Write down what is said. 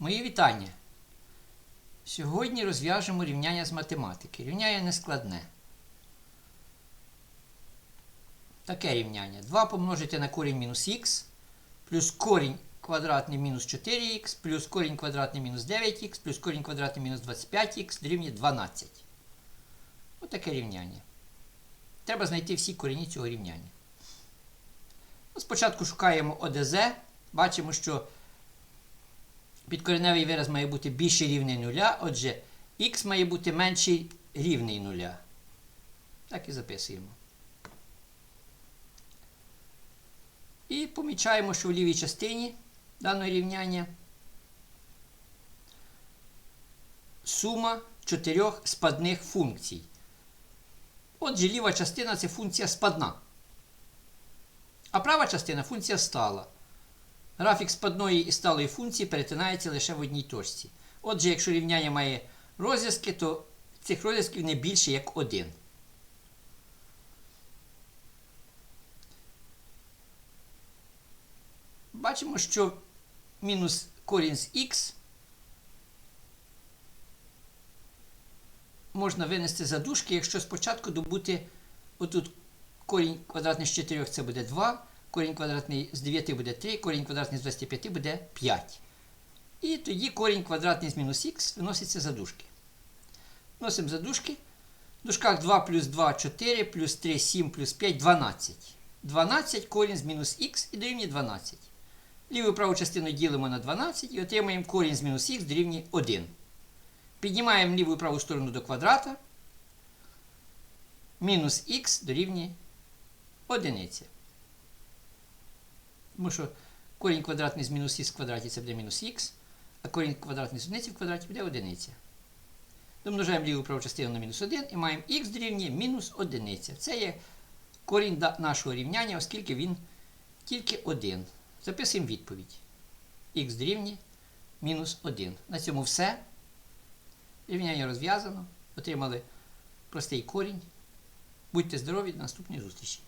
Мої вітання. Сьогодні розв'яжемо рівняння з математики. Рівняння не складне. Таке рівняння. 2 помножити на корінь мінус х, плюс корінь квадратний мінус 4х, плюс корінь квадратний мінус 9х, плюс корінь квадратний мінус 25х дорівнює 12. Отаке рівняння. Треба знайти всі корені цього рівняння. Ну, Спочатку шукаємо ОДЗ. Бачимо, що підкореневий вираз має бути більше рівний нуля, отже, х має бути менший рівний нуля. Так і записуємо. І помічаємо, що в лівій частині даного рівняння сума чотирьох спадних функцій. Отже, ліва частина це функція спадна. А права частина функція стала. Графік спадної і сталої функції перетинається лише в одній точці. Отже, якщо рівняння має розв'язки, то цих розв'язків не більше як один. Бачимо, що мінус корінь з х можна винести за дужки, якщо спочатку добути отут корінь квадратний з 4 це буде 2, корінь квадратний з 9 буде 3, корінь квадратний з 25 буде 5. І тоді корінь квадратний з мінус х виноситься за дужки. Вносимо за дужки. В дужках 2 плюс 2 4, плюс 3 7, плюс 5 12. 12 корінь з мінус х і дорівнює 12. Ліву праву частину ділимо на 12 і отримаємо корінь з мінус х дорівнює 1. Піднімаємо ліву і праву сторону до квадрата. Мінус х дорівнює одиниці. Тому що корінь квадратний з мінус х в квадраті це буде мінус х, а корінь квадратний з одиниці в квадраті буде одиниця. Домножаємо ліву праву частину на мінус 1 і маємо х дорівнює мінус одиниця. Це є корінь нашого рівняння, оскільки він тільки 1. Записуємо відповідь. х дорівнює мінус 1. На цьому все. Рівняння розв'язано. Отримали простий корінь. Будьте здорові, до наступної зустрічі!